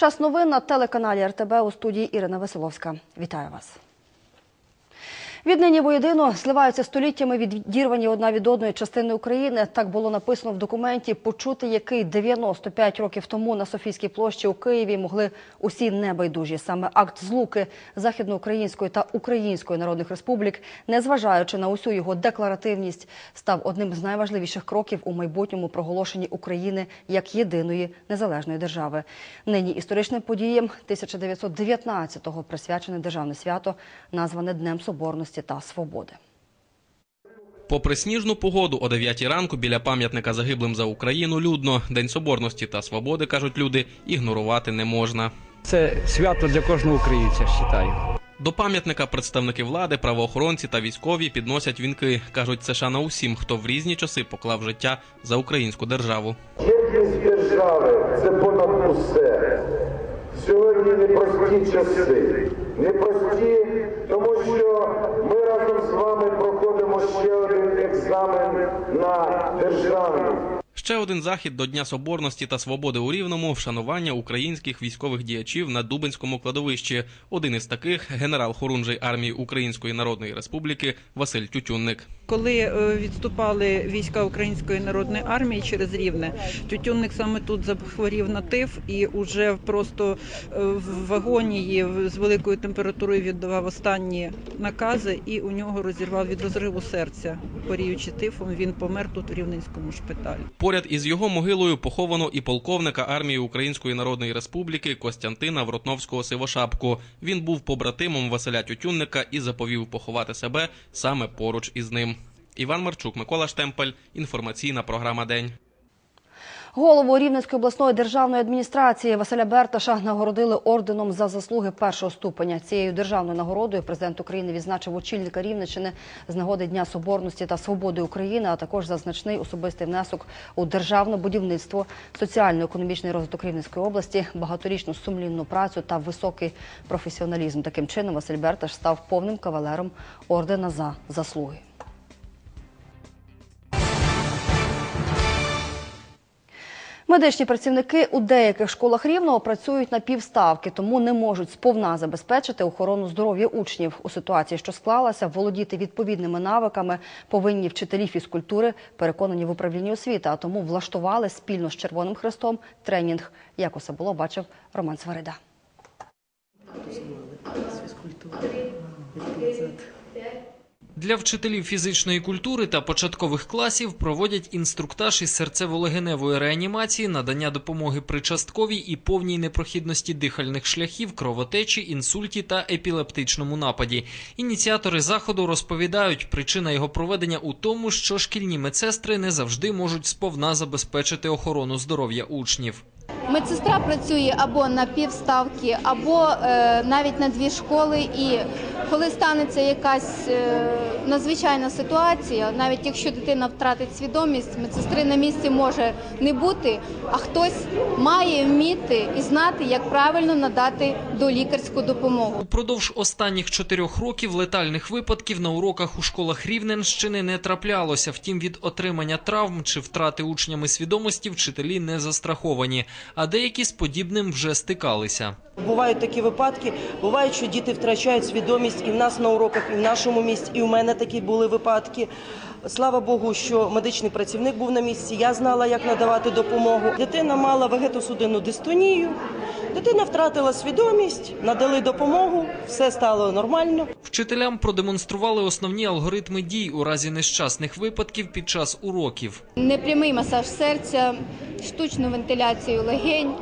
Час новин на телеканалі РТБ у студії Ірина Веселовська. Вітаю вас. Віднині воєдино зливаються століттями відірвані одна від одної частини України. Так було написано в документі, почути який 95 років тому на Софійській площі у Києві могли усі небайдужі. Саме акт злуки західноукраїнської та української народних республік, незважаючи на усю його декларативність, став одним з найважливіших кроків у майбутньому проголошенні України як єдиної незалежної держави. Нині історичним подіям 1919-го присвячене державне свято, назване Днем Соборності та Свободи. Попри сніжну погоду, о 9 ранку біля пам'ятника загиблим за Україну людно. День соборності та свободи, кажуть люди, ігнорувати не можна. Це свято для кожного українця, вважаю. До пам'ятника представники влади, правоохоронці та військові підносять вінки. кажуть, це шана усім, хто в різні часи поклав життя за українську державу. Єдність держави це понад усе. Сьогодні непрості часи. Непрості, тому що вами проходимо ще один екзамен на державність. Ще один захід до Дня Соборності та Свободи у Рівному вшанування українських військових діячів на Дубенському кладовищі. Один із таких генерал хорунжий армії Української Народної Республіки Василь Тютюнник. Коли е, відступали війська Української народної армії через Рівне, Тютюнник саме тут захворів на тиф і уже просто е, в вагоні з великою температурою віддавав останні накази, і у нього розірвав від розриву серця. Поріючи тифом, він помер тут у Рівненському шпиталі. Поряд із його могилою поховано і полковника армії Української Народної Республіки Костянтина Вротновського Сивошапку. Він був побратимом Василя Тютюнника і заповів поховати себе саме поруч із ним. Іван Марчук, Микола Штемпель. Інформаційна програма День. Голову Рівненської обласної державної адміністрації Василя Берташа нагородили орденом за заслуги першого ступеня. Цією державною нагородою президент України відзначив очільника Рівненщини з нагоди Дня Соборності та Свободи України, а також за значний особистий внесок у державне будівництво, соціально-економічний розвиток Рівненської області, багаторічну сумлінну працю та високий професіоналізм. Таким чином Василь Берташ став повним кавалером ордена за заслуги. Медичні працівники у деяких школах рівного працюють на півставки, тому не можуть сповна забезпечити охорону здоров'я учнів. У ситуації, що склалася, володіти відповідними навиками повинні вчителі фізкультури, переконані в управлінні освіти, а тому влаштували спільно з Червоним Хрестом тренінг. Як усе було, бачив Роман Сварида. Для вчителів фізичної культури та початкових класів проводять інструктаж із серцево-легеневої реанімації, надання допомоги при частковій і повній непрохідності дихальних шляхів, кровотечі, інсульті та епілептичному нападі. Ініціатори заходу розповідають, причина його проведення у тому, що шкільні медсестри не завжди можуть сповна забезпечити охорону здоров'я учнів. Медсестра працює або на півставки, або е, навіть на дві школи. І коли станеться якась е, надзвичайна ситуація, навіть якщо дитина втратить свідомість, медсестри на місці може не бути, а хтось має вміти і знати, як правильно надати долікарську допомогу. Упродовж останніх чотирьох років летальних випадків на уроках у школах Рівненщини не траплялося. Втім, від отримання травм чи втрати учнями свідомості вчителі не застраховані, а деякі з подібним вже стикалися. Бувають такі випадки. Бувають, що діти втрачають свідомість і в нас на уроках, і в нашому місті, і в мене такі були випадки. Слава Богу, що медичний працівник був на місці. Я знала, як надавати допомогу. Дитина мала вегетосудинну дистонію. Дитина втратила свідомість, надали допомогу, все стало нормально. Вчителям продемонстрували основні алгоритми дій у разі нещасних випадків під час уроків. Непрямий масаж серця, штучну вентиляцію легень,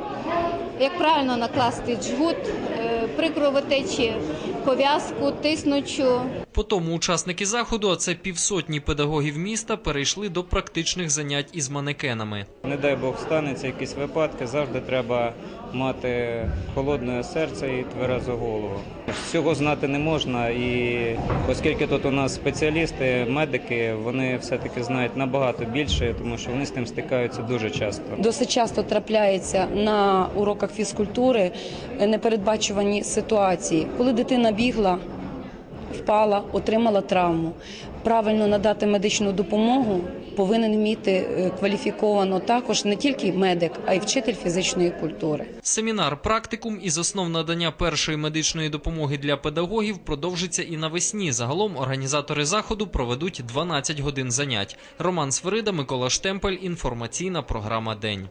як правильно накласти джгут, е, при кровотечі пов'язку, тиснучу. Потім учасники заходу, а це півсотні педагогів міста, перейшли до практичних занять із манекенами. Не дай Бог станеться якісь випадки, завжди треба мати холодне серце і тверезу голову. Всього знати не можна, і оскільки тут у нас спеціалісти, медики, вони все-таки знають набагато більше, тому що вони з тим стикаються дуже часто. Досить часто трапляється на уроках фізкультури непередбачувані ситуації, коли дитина бігла, впала, отримала травму. Правильно надати медичну допомогу повинен вміти е, кваліфіковано також не тільки медик, а й вчитель фізичної культури. Семінар практикум із основ надання першої медичної допомоги для педагогів продовжиться і навесні. Загалом організатори заходу проведуть 12 годин занять. Роман Сверида, Микола Штемпель. Інформаційна програма День.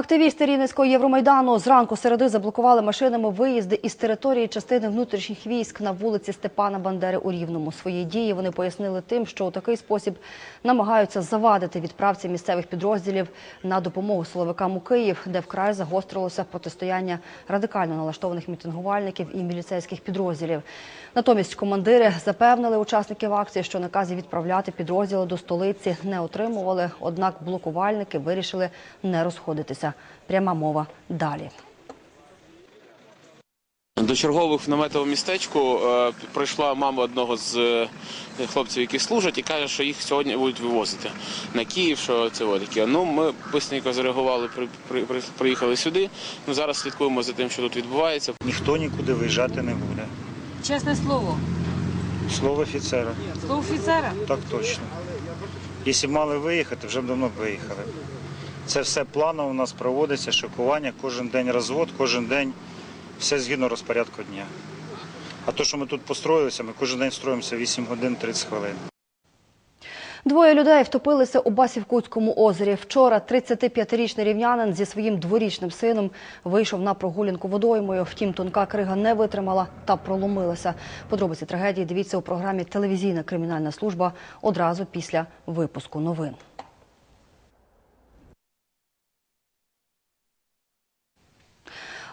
Активісти Рівненського Євромайдану зранку середи заблокували машинами виїзди із території частини внутрішніх військ на вулиці Степана Бандери у Рівному. Свої дії вони пояснили тим, що у такий спосіб намагаються завадити відправці місцевих підрозділів на допомогу силовикам у Київ, де вкрай загострилося протистояння радикально налаштованих мітингувальників і міліцейських підрозділів. Натомість командири запевнили учасників акції, що наказів відправляти підрозділи до столиці не отримували. Однак блокувальники вирішили не розходитися. Пряма мова далі. До чергових в наметовому містечку е, прийшла мама одного з е, хлопців, які служать, і каже, що їх сьогодні будуть вивозити на Київ. Що це таке. Ну ми швидко зареагували, при, при, при- приїхали сюди. Ну зараз слідкуємо за тим, що тут відбувається. Ніхто нікуди виїжджати не буде. Чесне слово, Слово офіцера. слово офіцера. Так точно. Якщо б мали виїхати, вже б давно б виїхали. Це все планово у нас проводиться, шокування, кожен день розвод, кожен день все згідно розпорядку дня. А то, що ми тут построїлися, ми кожен день строїмося 8 годин 30 хвилин. Двоє людей втопилися у Басівкутському озері. Вчора 35-річний рівнянин зі своїм дворічним сином вийшов на прогулянку водоймою. Втім, тонка крига не витримала та проломилася. Подробиці трагедії дивіться у програмі Телевізійна кримінальна служба одразу після випуску новин.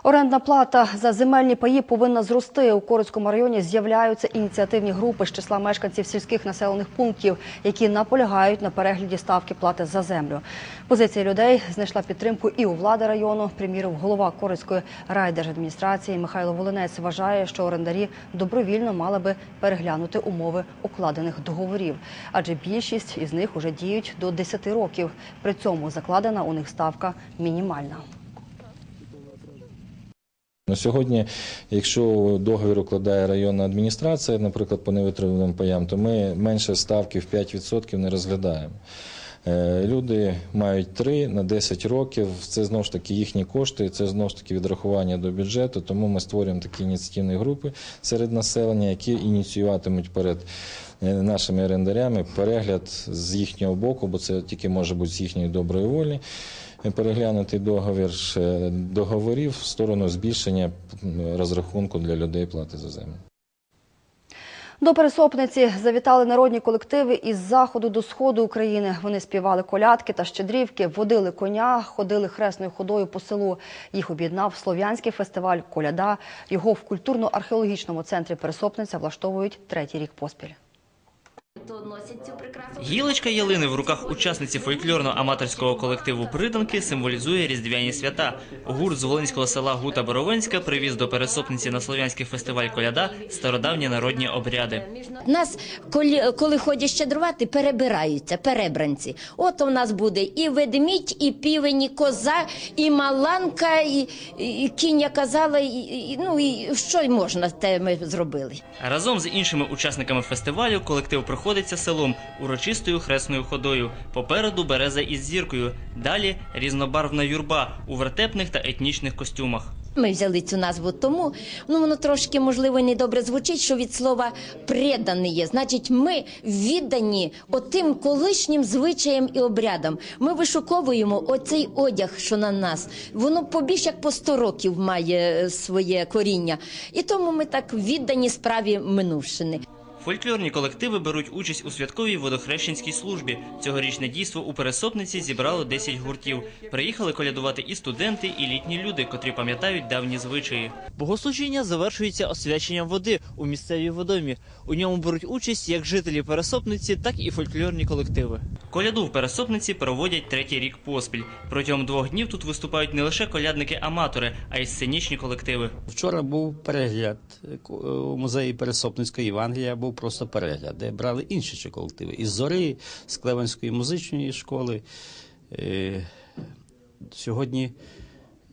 Орендна плата за земельні паї повинна зрости. У Корицькому районі з'являються ініціативні групи з числа мешканців сільських населених пунктів, які наполягають на перегляді ставки плати за землю. Позиція людей знайшла підтримку і у влади району. Приміром, голова Корицької райдержадміністрації Михайло Волинець вважає, що орендарі добровільно мали би переглянути умови укладених договорів, адже більшість із них уже діють до 10 років. При цьому закладена у них ставка мінімальна. На сьогодні, якщо договір укладає районна адміністрація, наприклад, по невитриманим паям, то ми менше ставки в 5% не розглядаємо. Е, Люди мають 3 на 10 років. Це знову ж таки їхні кошти, це знову ж таки відрахування до бюджету. Тому ми створюємо такі ініціативні групи серед населення, які ініціюватимуть перед е, нашими орендарями перегляд з їхнього боку, бо це тільки може бути з їхньої доброї волі. Переглянути договір е, договорів в сторону збільшення розрахунку для людей плати за землю. До пересопниці завітали народні колективи із заходу до сходу України. Вони співали колядки та щедрівки, водили коня, ходили хресною ходою по селу. Їх об'єднав слов'янський фестиваль Коляда. Його в культурно-археологічному центрі Пересопниця влаштовують третій рік поспіль. Гілочка ялини в руках учасниці фольклорно-аматорського колективу Приданки символізує різдвяні свята. Гурт з волинського села Гута Боровинська привіз до пересопниці на слов'янський фестиваль коляда стародавні народні обряди. Нас, коли, коли ходять щедрувати, перебираються, перебранці. От у нас буде і ведмідь, і півень, і коза, і маланка, і, і кінь, я казала, і, і, ну і що й можна, те ми зробили. Разом з іншими учасниками фестивалю колектив проходиться селом урочистою хресною ходою. Попереду береза із зіркою. Далі різнобарвна юрба у вертепних та етнічних костюмах. Ми взяли цю назву тому, ну воно трошки можливо недобре звучить, що від слова преданий є. Значить, ми віддані отим колишнім звичаям і обрядам. Ми вишуковуємо оцей одяг, що на нас. Воно побільш як по 100 років має своє коріння. І тому ми так віддані справі минувшини. Фольклорні колективи беруть участь у святковій водохрещенській службі. Цьогорічне дійство у пересопниці зібрало 10 гуртів. Приїхали колядувати і студенти, і літні люди, котрі пам'ятають давні звичаї. Богослужіння завершується освяченням води у місцевій водомі. У ньому беруть участь як жителі пересопниці, так і фольклорні колективи. Коляду в пересопниці проводять третій рік поспіль. Протягом двох днів тут виступають не лише колядники-аматори, а й сценічні колективи. Вчора був перегляд е, у музеї Пересопницької Євангелія, був просто перегляд, де брали інші ще колективи. Із Зори, з Клевенської музичної школи. Е, Сьогодні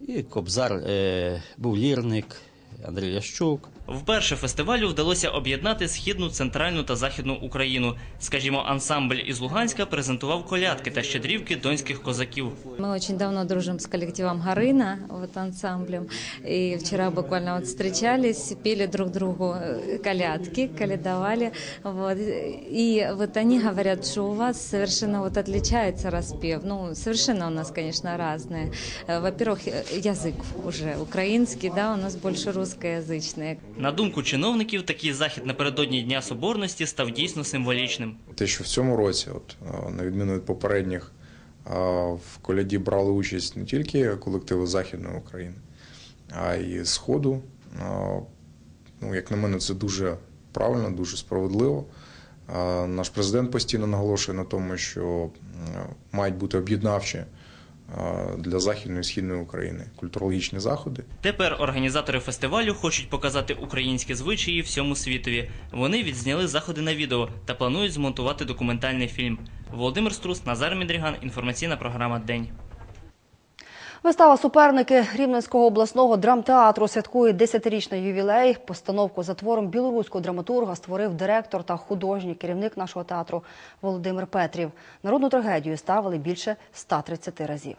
і Кобзар, е, був лірник, Андрій Лящук. Вперше фестивалю вдалося об'єднати східну, центральну та західну Україну. Скажімо, ансамбль із Луганська презентував колядки та щедрівки донських козаків. Мы очень давно дружим с коллективом Гарына, вот ансамблем. И вчера буквально вот встречались, пели друг другу э, колядки, колядовали. Вот. И вот они говорят, что у вас совершенно вот отличается распев. Ну, совершенно у нас, конечно, разные. Э, Во-первых, э, язык уже украинский, да, у нас больше русскоязычный. На думку чиновників, такий захід напередодні Дня Соборності став дійсно символічним. Те, що в цьому році, от е, на відміну від попередніх, е, в коляді брали участь не тільки колективи Західної України, а й Сходу. Е, Ну, як на мене, це дуже правильно, дуже справедливо. Наш президент постійно наголошує на тому, що мають бути об'єднавчі для Західної і Східної України культурологічні заходи. Тепер організатори фестивалю хочуть показати українські звичаї всьому світові. Вони відзняли заходи на відео та планують змонтувати документальний фільм. Володимир Струс, Назар Мідріган. Інформаційна програма День. Вистава суперники Рівненського обласного драмтеатру святкує 10-річний ювілей. Постановку за твором білоруського драматурга створив директор та художній керівник нашого театру Володимир Петрів. Народну трагедію ставили більше 130 разів.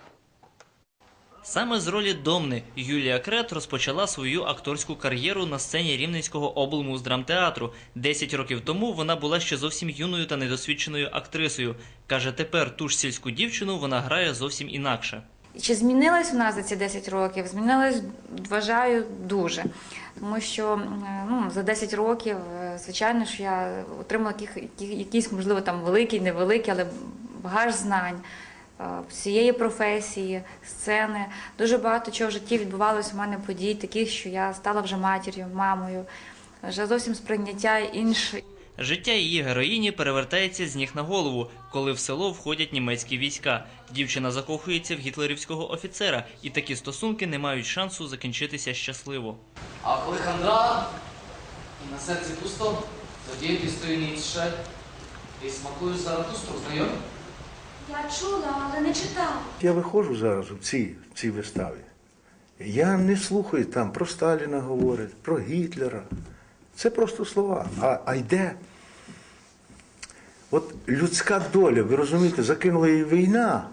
Саме з ролі Домни Юлія Крет розпочала свою акторську кар'єру на сцені Рівненського облмуздрамтеатру. Десять років тому вона була ще зовсім юною та недосвідченою актрисою. Каже, тепер ту ж сільську дівчину вона грає зовсім інакше. Чи змінилась у нас за ці 10 років? Змінилась, вважаю, дуже. Тому що е, ну, за 10 років, е, звичайно, що я отримала якийсь, можливо, там великий, невеликий, але багаж знань е, всієї професії, сцени. Дуже багато чого в житті відбувалося у мене подій, таких, що я стала вже матір'ю, мамою, вже зовсім сприйняття інше. Життя її героїні перевертається з ніг на голову, коли в село входять німецькі війська. Дівчина закохується в гітлерівського офіцера, і такі стосунки не мають шансу закінчитися щасливо. А коли хандра і на серці пусто, тоді дістаю Ніцше і смакую Заратустру, знайомі? Я чула, але не читала. Я виходжу зараз у цій, в цій виставі. Я не слухаю там про Сталіна говорять, про Гітлера. Це просто слова. А, а йде. От людська доля, ви розумієте, закинула її війна.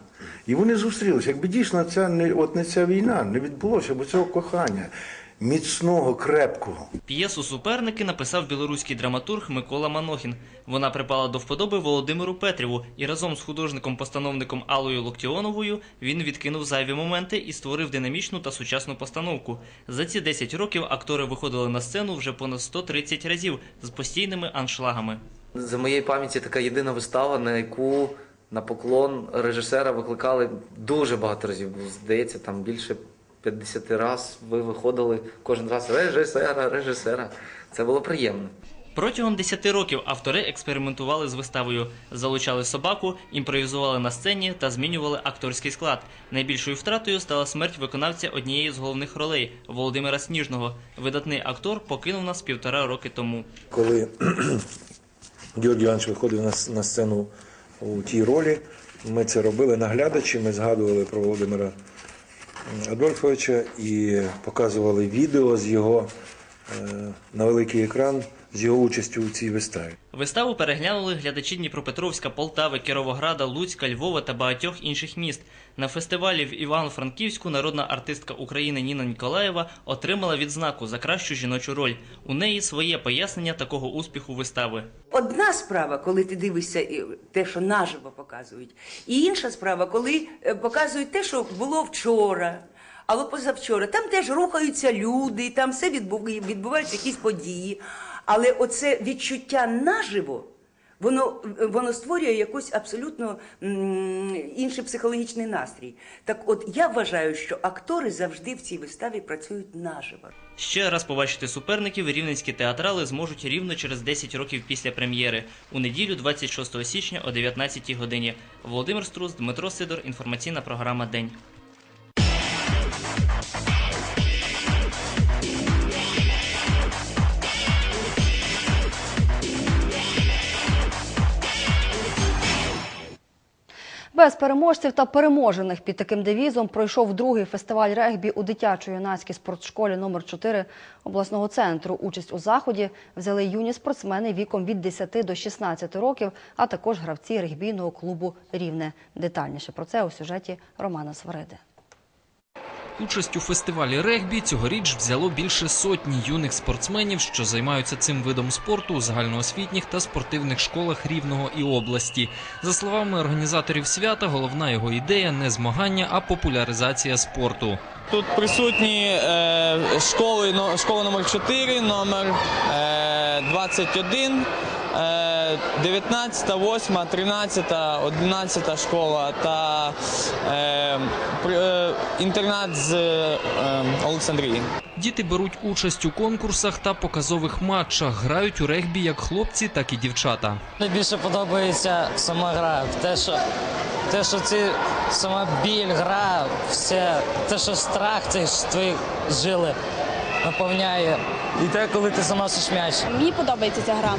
І вони зустрілися. Якби дійсно ця не, от не ця війна не відбулося, бо цього кохання міцного, крепкого. П'єсу суперники написав білоруський драматург Микола Манохін. Вона припала до вподоби Володимиру Петріву, і разом з художником-постановником Аллою Локтіоновою він відкинув зайві моменти і створив динамічну та сучасну постановку. За ці 10 років актори виходили на сцену вже понад 130 разів з постійними аншлагами. За моєї пам'яті така єдина вистава, на яку на поклон режисера викликали дуже багато разів. Здається, там більше 50 разів ви виходили кожен раз режисера, режисера. Це було приємно. Протягом 10 років автори експериментували з виставою, залучали собаку, імпровізували на сцені та змінювали акторський склад. Найбільшою втратою стала смерть виконавця однієї з головних ролей Володимира Сніжного. Видатний актор покинув нас півтора роки тому. Коли Георгій Іванович виходив на, на сцену у тій ролі, ми це робили наглядачі, ми згадували про Володимира Адольфовича і показували відео з його е, на великий екран з його участю у цій виставі. Виставу переглянули глядачі Дніпропетровська, Полтави, Кіровограда, Луцька, Львова та багатьох інших міст. На фестивалі в Івано-Франківську народна артистка України Ніна Ніколаєва отримала відзнаку за кращу жіночу роль. У неї своє пояснення такого успіху вистави. Одна справа, коли ти дивишся і те, що наживо показують, і інша справа, коли е, показують те, що було вчора. Або позавчора, там теж рухаються люди, там все відбув- відбуваються якісь події. Але оце відчуття наживо, воно, воно створює якийсь абсолютно інший психологічний настрій. Так от я вважаю, що актори завжди в цій виставі працюють наживо. Ще раз побачити суперників рівненські театрали зможуть рівно через 10 років після прем'єри у неділю, 26 січня о 19 годині. Володимир Струс, Дмитро Сидор. Інформаційна програма День. Без переможців та переможених під таким девізом пройшов другий фестиваль регбі у дитячо-юнацькій спортшколі номер 4 обласного центру. Участь у заході взяли юні спортсмени віком від 10 до 16 років, а також гравці регбійного клубу Рівне. Детальніше про це у сюжеті Романа Свариди. Участь у фестивалі регбі цьогоріч взяло більше сотні юних спортсменів, що займаються цим видом спорту у загальноосвітніх та спортивних школах Рівного і області. За словами організаторів свята, головна його ідея не змагання, а популяризація спорту. Тут присутні е, школи, но- школа номер 4, номер е, 21, е, 19, 8, 13, 11 школа та е, при- е, інтернат з е, Олександрії. Діти беруть участь у конкурсах та показових матчах, грають у регбі як хлопці, так і дівчата. Найбільше подобається сама гра. Те, що, те, що ці сама біль, гра, все, те, що страх, це ж твої жили наповняє. І те, коли ти заносиш м'яч. Мені подобається ця гра.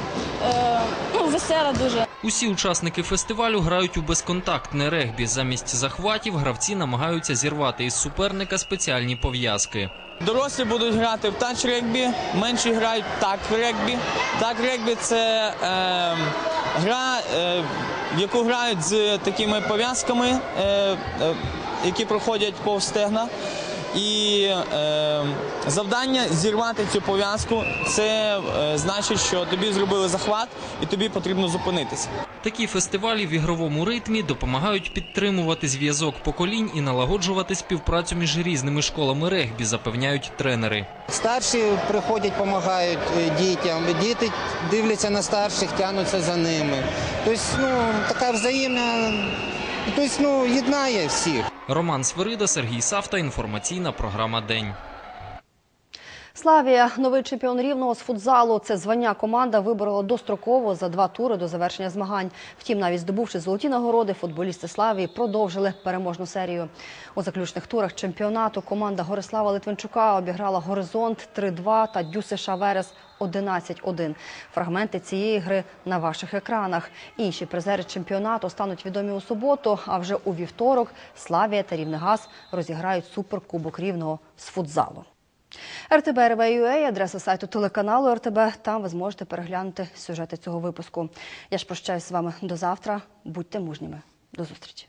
Е, ну, весела дуже. Усі учасники фестивалю грають у безконтактне регбі. Замість захватів гравці намагаються зірвати із суперника спеціальні пов'язки. Дорослі будуть грати в тач регбі, менші грають так регбі. Так регбі це е, гра, е, в яку грають з такими пов'язками, е, е, які проходять повз стегна. І е, завдання зірвати цю пов'язку це е, значить, що тобі зробили захват і тобі потрібно зупинитися. Такі фестивалі в ігровому ритмі допомагають підтримувати зв'язок поколінь і налагоджувати співпрацю між різними школами регбі, запевняють тренери. Старші приходять, допомагають е, дітям, діти дивляться на старших, тягнуться за ними. Тобто, ну, така взаємна, тобто, ну, єднає всіх. Роман Свирида, Сергій Савта. Інформаційна програма День. Славія, новий чемпіон рівного з футзалу. Це звання команда виборола достроково за два тури до завершення змагань. Втім, навіть здобувши золоті нагороди, футболісти Славії продовжили переможну серію. У заключних турах чемпіонату команда Горислава Литвинчука обіграла Горизонт 3-2 та ДЮСШ Верес 11-1. Фрагменти цієї гри на ваших екранах. Інші призери чемпіонату стануть відомі у суботу. А вже у вівторок Славія та Рівнегаз розіграють суперкубок рівного з футзалу. РТБ РВ.UA, адреса сайту телеканалу РТБ. Там ви зможете переглянути сюжети цього випуску. Я ж прощаюсь з вами до завтра. Будьте мужніми. До зустрічі.